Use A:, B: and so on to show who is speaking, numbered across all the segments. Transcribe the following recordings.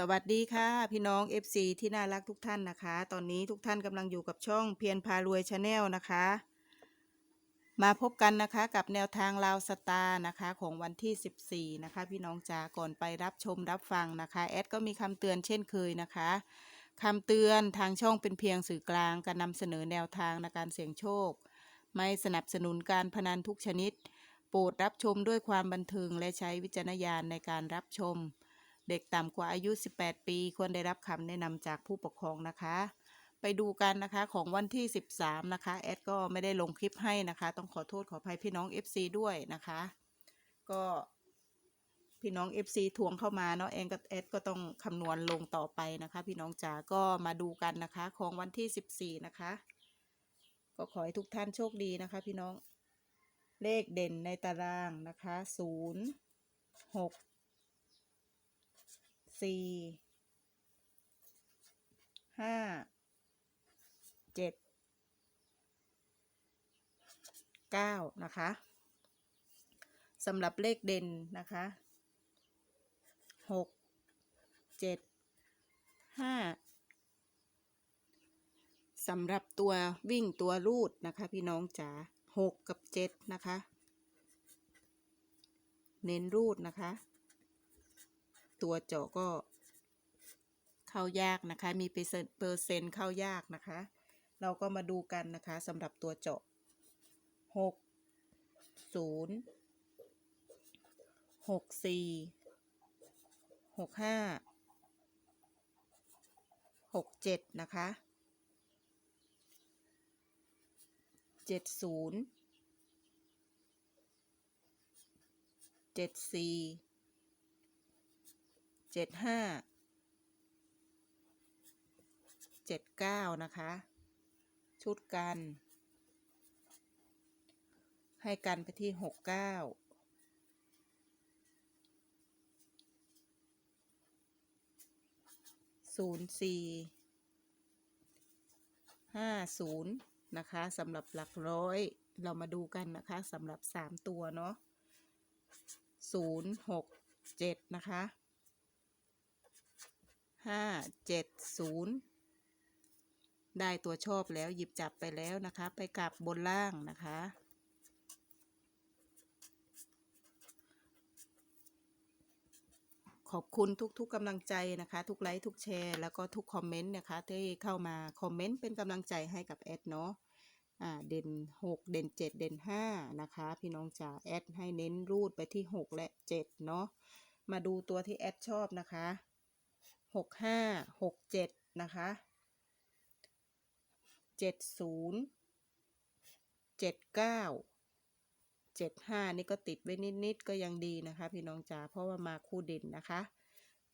A: สวัสดีค่ะพี่น้อง FC ที่น่ารักทุกท่านนะคะ ตอนนี้ทุกท่านกำลังอยู่กับช่องเพียรพารวยชาแนลนะคะ มาพบกันนะคะกับแนวทางลาวสตาร์นะคะของวันที่ 14 นะคะ พี่น้องจ๋าก่อนไปรับชมรับฟังนะคะแอดก็มีคำเตือนเช่นเคยนะคะคำเตือนทางช่องเป็นเพียงสื่อกลางการนำเสนอแนวทางในการเสี่ยงโชค ไม่สนับสนุนการพนันทุกชนิด โปรดรับชมด้วยความบันเทิงและใช้วิจารณญาณในการรับชม เด็กต่ำกว่าอายุ 18 ปี ควรได้รับคำแนะนำจากผู้ปกครองนะคะ ไปดูกันนะคะของวันที่ 13 นะคะ แอดก็ไม่ได้ลงคลิปให้นะคะ ต้องขอโทษขออภัยพี่น้อง FC ด้วยนะคะ ก็พี่น้อง FC ทวงเข้ามาเนาะแอนก็แอดก็ต้องคำนวณลงต่อไปนะคะ พี่น้องจ๋าก็มาดูกันนะคะ ของวันที่ 14 นะคะ ก็ขอให้ทุกท่านโชคดีนะคะ พี่น้องเลขเด่นในตารางนะคะ 0 6 สี่ห้าเจ็ดเก้านะคะสำหรับเลขเด่นนะคะหกเจ็ดห้าสำหรับตัววิ่งตัวรูดนะคะ พี่น้องจ๋าหกกับเจ็ดนะคะ เน้นรูดนะคะ ตัวเจาะก็ เข้ายากนะคะ มีเปอร์เซ็นต์เปอร์เซ็นต์เข้ายากนะคะ เราก็มาดูกันนะคะสำหรับตัวเจาะหกศูนย์หกสี่หกห้าหกเจ็ดนะคะเจ็ดศูนย์เจ็ดสี่ เจ็ดห้าเจ็ดเก้านะคะ ชุดกัน ให้กันไปที่หกเก้าศูนย์สี่ห้าศูนย์นะคะสำหรับหลักร้อยเรามาดูกันนะคะสำหรับสามตัวเนาะศูนย์หกเจ็ดนะคะ ห้าเจ็ดศูนย์ได้ตัวชอบแล้วหยิบจับไปแล้วนะคะ ไปกลับบนล่างนะคะ ขอบคุณทุกๆกำลังใจนะคะ ทุกไลค์ทุกแชร์ แล้วก็ทุกคอมเมนต์นะคะที่เข้ามาคอมเมนต์เป็นกำลังใจให้กับแอดเนาะอ่าเด่นหกเด่นเจ็ดเด่นห้านะคะ พี่น้องจ๋าแอดให้เน้นรูดไปที่หกและเจ็ดเนาะมาดูตัวที่แอดชอบนะคะ หกห้าหกเจ็ดนะคะเจ็ดศูนย์เจ็ดเก้าเจ็ดห้านี่ก็ติดไว้นิด ๆ ก็ยังดีนะคะ พี่น้องจ๋าเพราะว่ามาคู่เด่นนะคะ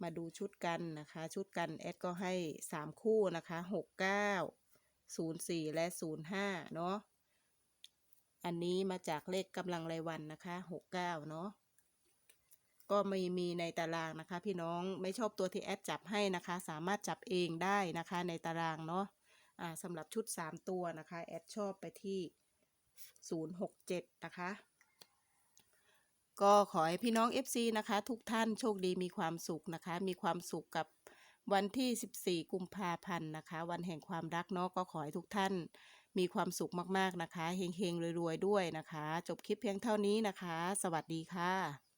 A: มาดูชุดกันนะคะ ชุดกันแอดก็ให้สามคู่นะคะหกเก้าศูนย์สี่และศูนย์ห้าเนาะอันนี้มาจากเลขกำลังรายวันนะคะหกเก้าเนาะ ก็ไม่มีในตารางนะคะ พี่น้องไม่ชอบตัวที่แอดจับให้นะคะ สามารถจับเองได้นะคะในตารางเนาะอ่าสำหรับชุด 3 ตัวนะคะ แอดชอบไปที่ 067 นะคะก็ขอให้พี่น้อง FC นะคะ ทุกท่านโชคดีมีความสุขนะคะ มีความสุขกับวันที่ 14 กุมภาพันธ์นะคะ วันแห่งความรักเนาะก็ขอให้ทุกท่านมีความสุขมากๆนะคะเฮงๆรวยๆด้วยนะคะ จบคลิปเพียงเท่านี้นะคะ สวัสดีค่ะ